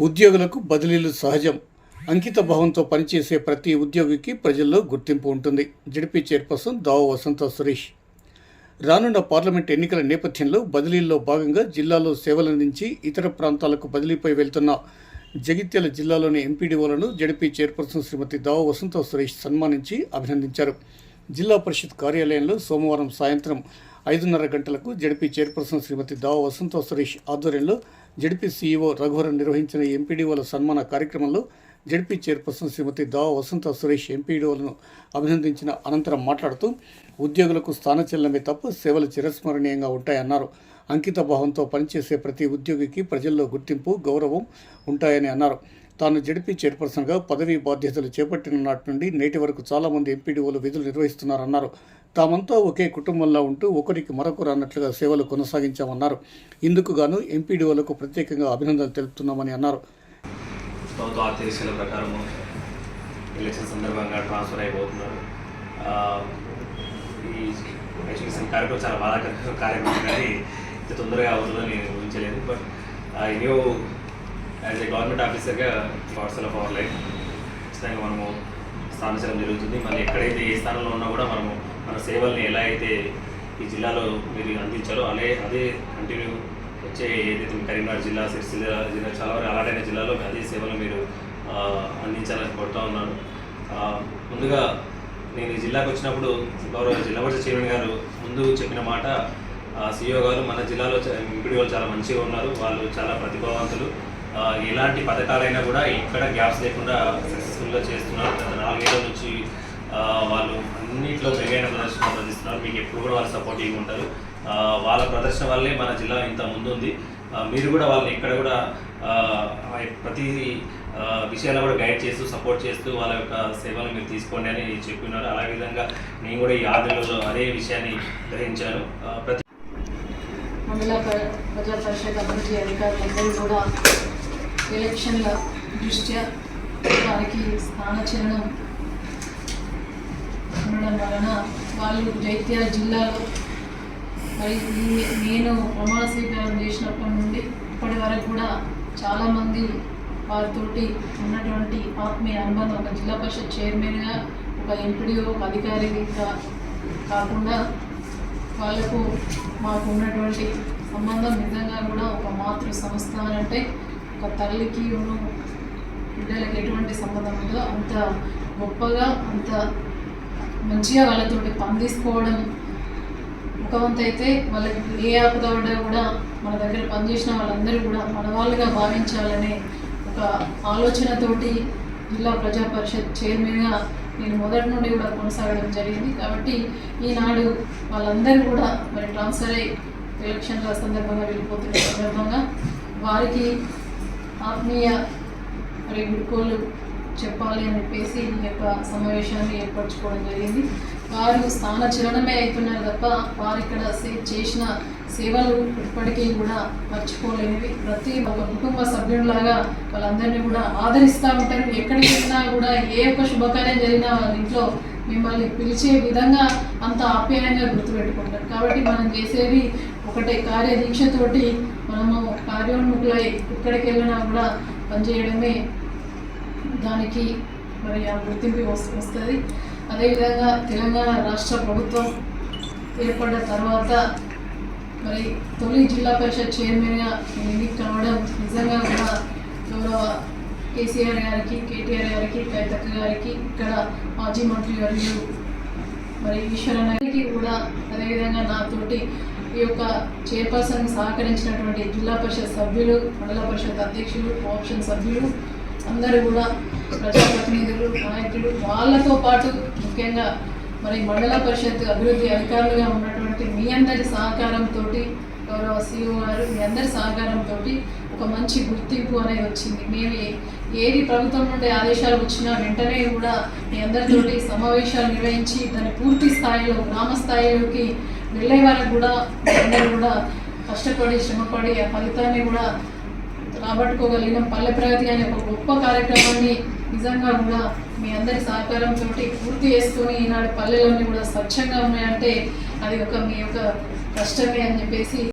ఉద్యోగులకు బదిలీలు సహజం. అంకిత భావంతో పనిచేసే ప్రతి ఉద్యోగికి ప్రజల్లో గుర్తింపు ఉంటుంది. ZP chairperson Dava Vasantha Suresh. రానున్న పార్లమెంట్ ఎన్నికల నేపథ్యంలో బదిలీల్లో భాగంగా జిల్లాలో సేవలందించి ఇతర ప్రాంతాలకు బదిలీపై వెళ్తున్న జగిత్యాల జిల్లాలోని ఎంపీడీఓలను జడిపి చైర్పర్సన్ శ్రీమతి దావ వసంత సురేష్ సన్మానించి అభినందించారు. జిల్లా పరిషత్ కార్యాలయంలో సోమవారం సాయంత్రం ఐదున్నర గంటలకు జడిపి చైర్పర్సన్ శ్రీమతి దావ వసంత సురేష్ ఆధ్వర్యంలో జడిపి సీఈఓ రఘువరన్ నిర్వహించిన ఎంపీడీఓల సన్మాన కార్యక్రమంలో జడ్పీ చైర్పర్సన్ శ్రీమతి దావ వసంత సురేష్ ఎంపీడీఓలను అభినందించిన అనంతరం మాట్లాడుతూ ఉద్యోగులకు స్థానచలనమే తప్ప సేవలు చిరస్మరణీయంగా ఉంటాయన్నారు. అంకిత భావంతో పనిచేసే ప్రతి ఉద్యోగికి ప్రజల్లో గుర్తింపు గౌరవం ఉంటాయని అన్నారు. తాను జడిపి చైర్పర్సన్గా పదవీ బాధ్యతలు చేపట్టిన నాటి నుండి నేటి వరకు చాలామంది ఎంపీడీఓలు విధులు నిర్వహిస్తున్నారన్నారు. తామంతా ఒకే కుటుంబంలో ఉంటూ ఒకరికి మరొకరు అన్నట్లుగా సేవలు కొనసాగించామన్నారు. ఇందుకు గాను ఎంపీడీఓలకు ప్రత్యేకంగా అభినందనలు తెలుపుతున్నామని అన్నారు. ప్రభుత్వ ఆదేశాల ప్రకారము ఎలక్షన్ సందర్భంగా ట్రాన్స్ఫర్ అయిపోతున్నారు. ఈ ఎడ్యుకేషన్ కార్యక్రమం చాలా బాధాకర కార్యక్రమం కానీ ఇంత తొందరగా అవుతుందని నేను ఊహించలేదు. But I knew as a government ఆఫీసర్గా పార్సల్ ఆఫ్ అవర్ లైఫ్ ఖచ్చితంగా మనము స్థానించడం జరుగుతుంది. మళ్ళీ ఎక్కడైతే ఏ స్థానంలో ఉన్నా కూడా మనము మన సేవల్ని ఎలా అయితే ఈ జిల్లాలో మీరు అందించారో అదే అదే కంటిన్యూ వచ్చే ఏదైతే కరీంనగర్ జిల్లా సిరిసిల్ల జిల్లా చాలా వరకు అలాంటి జిల్లాలో అదే సేవలు మీరు అందించాలని కోరుతా ఉన్నాను. ముందుగా నేను ఈ జిల్లాకు వచ్చినప్పుడు గౌరవ జిల్లా పరిషత్ చైర్మన్ గారు ముందు చెప్పిన మాట సిఇఓ గారు మన జిల్లాలో ఎంపీడీ వాళ్ళు చాలా మంచిగా ఉన్నారు వాళ్ళు చాలా ప్రతిభావంతులు. ఎలాంటి పథకాలైనా కూడా ఎక్కడ గ్యాప్స్ లేకుండా సక్సెస్ఫుల్గా చేస్తున్నారు. గత నాలుగేళ్ళ నుంచి వాళ్ళు అన్నింటిలో మెరుగైన ప్రదర్శన ప్రదర్శిస్తున్నారు మీకు ఎప్పుడు కూడా వాళ్ళు సపోర్టివ్గా ఉంటారు వాళ్ళ ప్రదర్శన వల్లే మన జిల్లా ఇంత ముందుంది. మీరు కూడా వాళ్ళని ఇక్కడ కూడా ప్రతి విషయాలు విషయాల్లో కూడా గైడ్ చేస్తూ సపోర్ట్ చేస్తూ వాళ్ళ యొక్క సేవలు మీరు తీసుకోండి అని చెప్పినారు అలా విధంగా నేను కూడా ఈ ఆరు అదే విషయాన్ని గ్రహించాను. ప్రతి మండల ప్రజా పరిషత్ అభివృద్ధి అధికారులందరూ కూడా ఎలక్షన్ల దృష్ట్యా వారికి స్థానచలనం ఉండడం వలన వాళ్ళు జైత్యాల జిల్లాలో మరి నేను ప్రమాణ స్వీకారం చేసినప్పటి నుండి ఇప్పటి వరకు కూడా చాలామంది వారితోటి ఉన్నటువంటి ఆత్మీయ అనుబంధం ఒక జిల్లా పరిషత్ చైర్మన్గా ఒక ఎంపీడీఓ ఒక అధికారిగా కాకుండా వాళ్ళకు మాకు ఉన్నటువంటి సంబంధం నిజంగా కూడా ఒక మాతృ సంస్థ అని అంటే ఒక తల్లికి ఉన్న బిడ్డలకు ఎటువంటి సంబంధం ఉందో అంత గొప్పగా అంత మంచిగా వాళ్ళతోటి పనితీసుకోవడం ముఖవంత అయితే వాళ్ళకి ఏ ఆపద పడ్డా కూడా మన దగ్గర పనిచేసిన వాళ్ళందరూ కూడా మన వాళ్ళుగా భావించాలనే ఒక ఆలోచనతోటి జిల్లా ప్రజా పరిషత్ చైర్మన్గా నేను మొదటి నుండి కూడా కొనసాగడం జరిగింది. కాబట్టి ఈనాడు వాళ్ళందరూ కూడా మరి ట్రాన్స్ఫర్ అయ్యి ఎలక్షన్ల సందర్భంగా వెళ్ళిపోతున్న సందర్భంగా వారికి ఆత్మీయ మరి గుడ్కోలు చెప్పాలి అని చెప్పేసి ఈ యొక్క సమావేశాన్ని ఏర్పరచుకోవడం జరిగింది. వారు స్థాన చలనమే అవుతున్నారు తప్ప వారు ఇక్కడ చేసిన సేవలు ఇప్పటికీ కూడా మర్చిపోలేనివి. ప్రతి ఒక కుటుంబ సభ్యుడిలాగా వాళ్ళందరినీ కూడా ఆదరిస్తూ ఉంటారు. ఎక్కడికి వెళ్ళినా కూడా ఏ ఒక్క శుభకార్యం జరిగినా వాళ్ళ ఇంట్లో మిమ్మల్ని పిలిచే విధంగా అంత ఆప్యాయంగా గుర్తుపెట్టుకుంటారు. కాబట్టి మనం చేసేది ఒకటే కార్యదీక్షతోటి మనము కార్యోన్ముఖులై ఎక్కడికి వెళ్ళినా కూడా పనిచేయడమే దానికి మరి ఆ గుర్తింపు వస్- వస్తుంది. అదేవిధంగా తెలంగాణ రాష్ట్ర ప్రభుత్వం ఏర్పడ్డ తర్వాత మరి తొలి జిల్లా పరిషత్ చైర్మన్గా నేను కావడం నిజంగా కూడా గౌరవ కేసీఆర్ గారికి కేటీఆర్ గారికి కైతక్క గారికి ఇక్కడ మాజీ మంత్రి వర్యులు మరి ఈశ్వరన్నకి కూడా అదేవిధంగా నాతోటి ఈ యొక్క చైర్పర్సన్ సహకరించినటువంటి జిల్లా పరిషత్ సభ్యులు మండల పరిషత్ అధ్యక్షులు ఆప్షన్ సభ్యులు అందరూ కూడా ప్రజాప్రతినిధులు నాయకులు వాళ్ళతో పాటు ముఖ్యంగా మరి మండల పరిషత్ అభివృద్ధి అధికారులుగా ఉన్నటువంటి మీ అందరి సహకారంతో గౌరవ సీఓ గారు మీ అందరి సహకారంతో ఒక మంచి గుర్తింపు అనేది వచ్చింది. మేము ఏది ప్రభుత్వం నుండి ఆదేశాలు వచ్చినా వెంటనే కూడా మీ అందరితోటి సమావేశాలు నిర్వహించి దాన్ని పూర్తి స్థాయిలో గ్రామ స్థాయిలోకి వెళ్ళే వరకు కూడా అందరూ కూడా కష్టపడి శ్రమపడి ఆ ఫలితాన్ని కూడా రాబట్టుకోగలిగిన పల్లె ప్రగతి అనే ఒక గొప్ప కార్యక్రమాన్ని నిజంగా కూడా మీ అందరి సహకారంతో పూర్తి చేసుకొని ఈనాడు పల్లెలన్నీ కూడా స్వచ్ఛంగా ఉన్నాయంటే అది ఒక మీ యొక్క కష్టమే అని చెప్పేసి